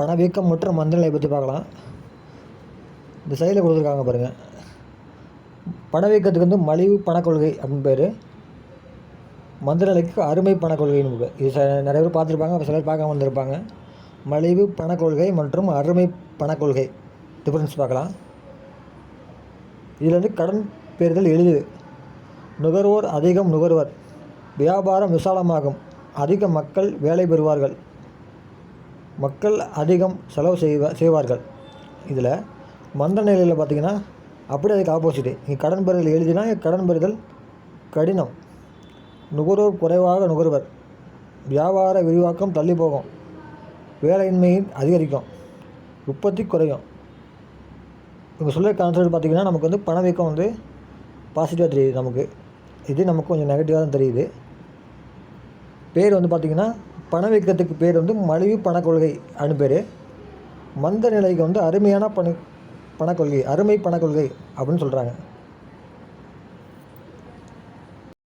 பணவீக்கம் மற்றும் மந்தநிலை பற்றி பார்க்கலாம். இந்த சைடில் கொடுத்துருக்காங்க பாருங்கள் பணவீக்கத்துக்கு வந்து மலிவு பணக்கொள்கை அப்படின்னு பேர். மந்தநிலைக்கு அருமை பணக்கொள்கைன்னு பேர் இது ச நிறைய பேர் பார்த்துருப்பாங்க சில சிலர் பார்க்காம வந்திருப்பாங்க மலிவு பணக்கொள்கை மற்றும் அருமை பணக்கொள்கை டிஃப்ரென்ஸ் பார்க்கலாம். இதில் வந்து கடன் பெறுதல் எளிது. நுகர்வோர் அதிகம் நுகர்வர். வியாபாரம் விசாலமாகும். அதிக மக்கள் வேலை பெறுவார்கள். மக்கள் அதிகம் செலவு செய்வ செய்வார்கள். இதில் மந்த நிலையில் பார்த்தீங்கன்னா அப்படியே அதுக்கு ஆப்போசிட்டு இங்கே கடன் பெறுதல் எளிதுனா கடன் பெறுதல் கடினம். நுகர்வோர் குறைவாக நுகர்வர். வியாபார விரிவாக்கம் தள்ளி போகும். வேலையின்மை அதிகரிக்கும். உற்பத்தி குறையும். இவங்க சொல்ல கான்செப்ட் பார்த்திங்கன்னா நமக்கு வந்து பணவீக்கம் வந்து பாசிட்டிவாக தெரியுது நமக்கு. இது நமக்கு கொஞ்சம் நெகட்டிவாக தான் தெரியுது. பேர் வந்து பார்த்திங்கன்னா பணவீக்கத்துக்கு பேர் வந்து மலிவு பணக்கொள்கை அப்படின்னு பேர். மந்த நிலைக்கு வந்து அருமையான பண பணக்கொள்கை அருமை பணக்கொள்கை அப்படின்னு சொல்கிறாங்க